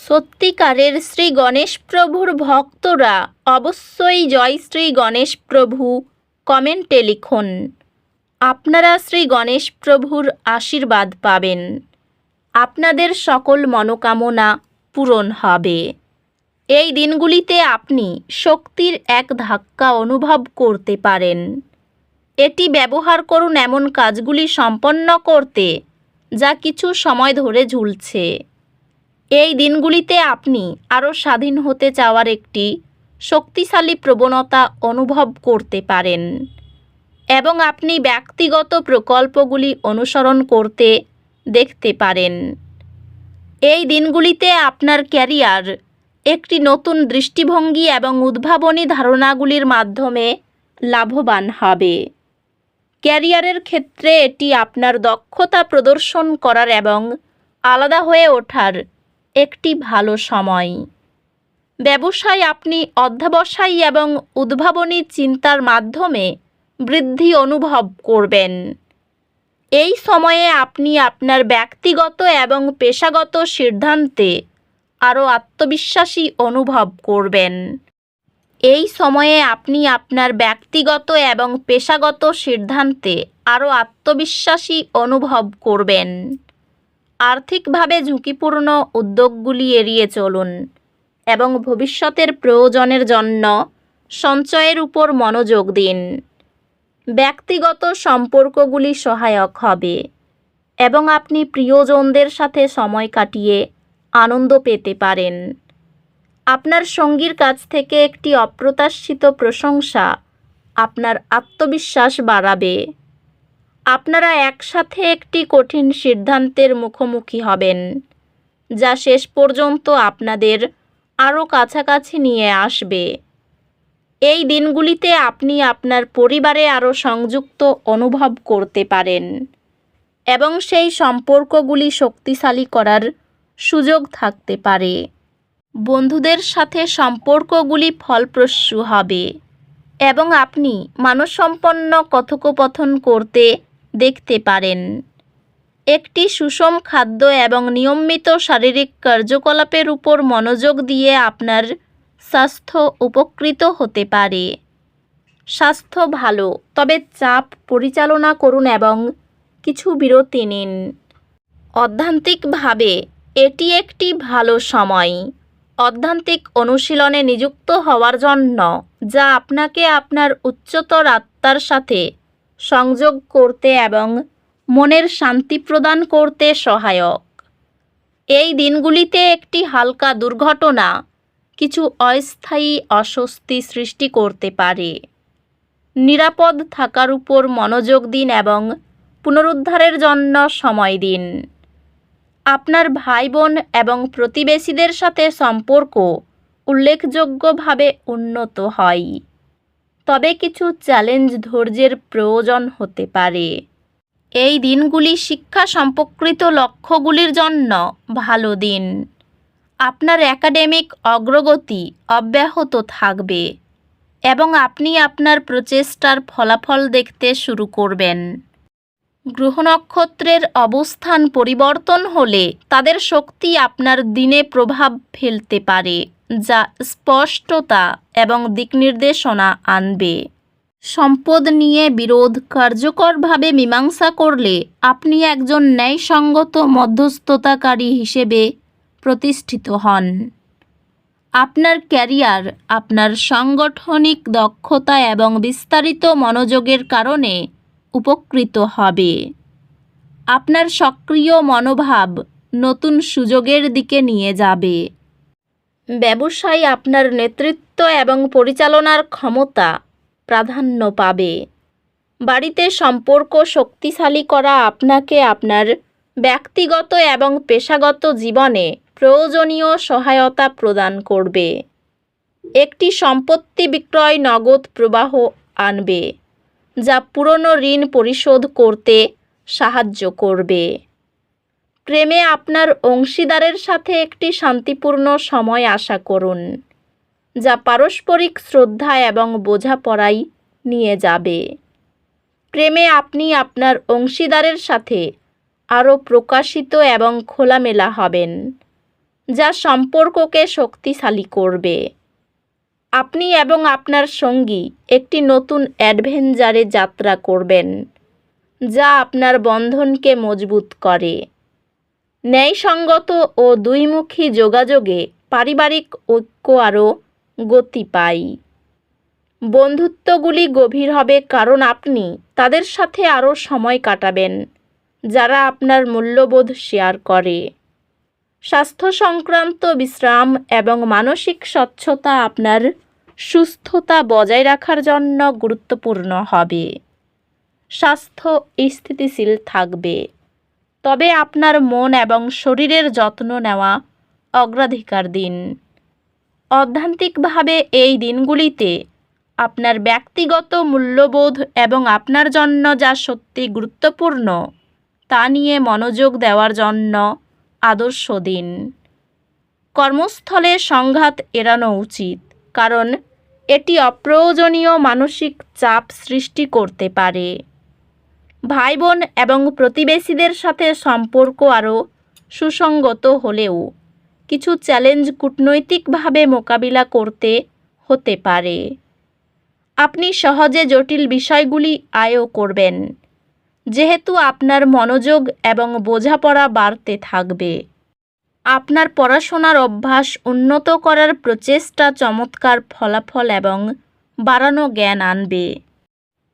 সত্যিকারের শ্রী গণেশ প্রভুর ভক্তরা অবশ্যই জয় শ্রী গণেশ প্রভু কমেন্টে লিখুন। আপনারা শ্রী গণেশ প্রভুর আশীর্বাদ পাবেন। আপনাদের সকল মনোকামনা পূরণ হবে। এই দিনগুলিতে আপনি শক্তির এক ধাক্কা অনুভব করতে পারেন। এটি ব্যবহার করুন এমন কাজগুলি সম্পন্ন করতে যা কিছু সময় ধরে ঝুলছে। এই দিনগুলিতে আপনি আরও স্বাধীন হতে চাওয়ার একটি শক্তিশালী প্রবণতা অনুভব করতে পারেন এবং আপনি ব্যক্তিগত প্রকল্পগুলি অনুসরণ করতে দেখতে পারেন। এই দিনগুলিতে আপনার ক্যারিয়ার একটি নতুন দৃষ্টিভঙ্গি এবং উদ্ভাবনী ধারণাগুলির মাধ্যমে লাভবান হবে। ক্যারিয়ারের ক্ষেত্রে এটি আপনার দক্ষতা প্রদর্শন করার এবং আলাদা হয়ে ওঠার একটি ভালো সময়। ব্যবসায় আপনি অধ্যাবসায়ী এবং উদ্ভাবনী চিন্তার মাধ্যমে বৃদ্ধি অনুভব করবেন। এই সময়ে আপনি আপনার ব্যক্তিগত এবং পেশাগত সিদ্ধান্তে আরও আত্মবিশ্বাসী অনুভব করবেন। এই সময়ে আপনি আপনার ব্যক্তিগত এবং পেশাগত সিদ্ধান্তে আরও আত্মবিশ্বাসী অনুভব করবেন। আর্থিকভাবে ঝুঁকিপূর্ণ উদ্যোগগুলি এড়িয়ে চলুন এবং ভবিষ্যতের প্রয়োজনের জন্য সঞ্চয়ের উপর মনোযোগ দিন। ব্যক্তিগত সম্পর্কগুলি সহায়ক হবে এবং আপনি প্রিয়জনদের সাথে সময় কাটিয়ে আনন্দ পেতে পারেন। আপনার সঙ্গীর কাছ থেকে একটি অপ্রত্যাশিত প্রশংসা আপনার আত্মবিশ্বাস বাড়াবে। আপনারা একসাথে একটি কঠিন সিদ্ধান্তের মুখোমুখি হবেন, যা শেষ পর্যন্ত আপনাদের আরও কাছাকাছি নিয়ে আসবে। এই দিনগুলিতে আপনি আপনার পরিবারে আরও সংযুক্ত অনুভব করতে পারেন এবং সেই সম্পর্কগুলি শক্তিশালী করার সুযোগ থাকতে পারে। বন্ধুদের সাথে সম্পর্কগুলি ফলপ্রসূ হবে এবং আপনি মানসম্পন্ন কথোপকথন করতে দেখতে পারেন। একটি সুষম খাদ্য এবং নিয়মিত শারীরিক কার্যকলাপের উপর মনোযোগ দিয়ে আপনার স্বাস্থ্য উপকৃত হতে পারে। স্বাস্থ্য ভালো, তবে চাপ পরিচালনা করুন এবং কিছু বিরতি নিন। অধ্যান্তিকভাবে, এটি একটি ভালো সময়। অধ্যান্তিক অনুশীলনে নিযুক্ত হওয়ার জন্য, যা আপনাকে আপনার উচ্চতর আত্মার সাথে সংযোগ করতে এবং মনের শান্তি প্রদান করতে সহায়ক। এই দিনগুলিতে একটি হালকা দুর্ঘটনা, কিছু অস্থায়ী অস্বস্তি সৃষ্টি করতে পারে। নিরাপদ থাকার উপর মনোযোগ দিন এবং পুনরুদ্ধারের জন্য সময় দিন। আপনার ভাই বোন এবং প্রতিবেশীদের সাথে সম্পর্ক উল্লেখযোগ্যভাবে উন্নত হয়। তবে কিছু চ্যালেঞ্জ ধৈর্যের প্রয়োজন হতে পারে। এই দিনগুলি শিক্ষা সম্পর্কিত লক্ষ্যগুলির জন্য ভালো দিন। আপনার একাডেমিক অগ্রগতি অব্যাহত থাকবে এবং আপনি আপনার প্রচেষ্টার ফলাফল দেখতে শুরু করবেন। গ্রহ নক্ষত্রের অবস্থান পরিবর্তন হলে তাদের শক্তি আপনার দিনে প্রভাব ফেলতে পারে। যা স্পষ্টতা এবং দিকনির্দেশনা আনবে। সম্পদ নিয়ে বিরোধ কার্যকরভাবে মীমাংসা করলে আপনি একজন ন্যায়সঙ্গত মধ্যস্থতাকারী হিসেবে প্রতিষ্ঠিত হন। আপনার ক্যারিয়ার, আপনার সাংগঠনিক দক্ষতা এবং বিস্তারিত মনোযোগের কারণে উপকৃত হবে। আপনার সক্রিয় মনোভাব নতুন সুযোগের দিকে নিয়ে যাবে। ব্যবসায় আপনার নেতৃত্ব এবং পরিচালনার ক্ষমতা প্রাধান্য পাবে। বাড়িতে সম্পর্ক শক্তিশালী করা আপনাকে আপনার ব্যক্তিগত এবং পেশাগত জীবনে প্রয়োজনীয় সহায়তা প্রদান করবে। একটি সম্পত্তি বিক্রয় নগদ প্রবাহ আনবে, যা পুরনো ঋণ পরিশোধ করতে সাহায্য করবে। প্রেমে আপনার অংশীদারের সাথে একটি শান্তিপূর্ণ সময় আশা করুন, যা পারস্পরিক শ্রদ্ধা এবং বোঝাপড়াই নিয়ে যাবে। প্রেমে আপনি আপনার অংশীদারের সাথে আরও প্রকাশিত এবং খোলামেলা হবেন, যা সম্পর্ককে শক্তিশালী করবে। আপনি এবং আপনার সঙ্গী একটি নতুন অ্যাডভেঞ্চারে যাত্রা করবেন, যা আপনার বন্ধনকে মজবুত করে। ন্যায়সঙ্গত ও দুইমুখী যোগাযোগে পারিবারিক ঐক্য আরও গতি পায়। বন্ধুত্বগুলি গভীর হবে কারণ আপনি তাদের সাথে আরও সময় কাটাবেন, যারা আপনার মূল্যবোধ শেয়ার করে। স্বাস্থ্য সংক্রান্ত বিশ্রাম এবং মানসিক স্বচ্ছতা আপনার সুস্থতা বজায় রাখার জন্য গুরুত্বপূর্ণ হবে। স্বাস্থ্য স্থিতিশীল থাকবে। তবে আপনার মন এবং শরীরের যত্ন নেওয়া অগ্রাধিকার দিন। অধ্যান্তিকভাবে এই দিনগুলিতে আপনার ব্যক্তিগত মূল্যবোধ এবং আপনার জন্য যা সত্যি গুরুত্বপূর্ণ, তা নিয়ে মনোযোগ দেওয়ার জন্য আদর্শ দিন। কর্মস্থলে সংঘাত এড়ানো উচিত, কারণ এটি অপ্রয়োজনীয় মানসিক চাপ সৃষ্টি করতে পারে। ভাই বোন এবং প্রতিবেশীদের সাথে সম্পর্ক আরও সুসঙ্গত হলেও কিছু চ্যালেঞ্জ কূটনৈতিকভাবে মোকাবিলা করতে হতে পারে। আপনি সহজে জটিল বিষয়গুলি আয়ও করবেন, যেহেতু আপনার মনোযোগ এবং বোঝাপড়া বাড়তে থাকবে। আপনার পড়াশোনার অভ্যাস উন্নত করার প্রচেষ্টা চমৎকার ফলাফল এবং বাড়ানো জ্ঞান আনবে।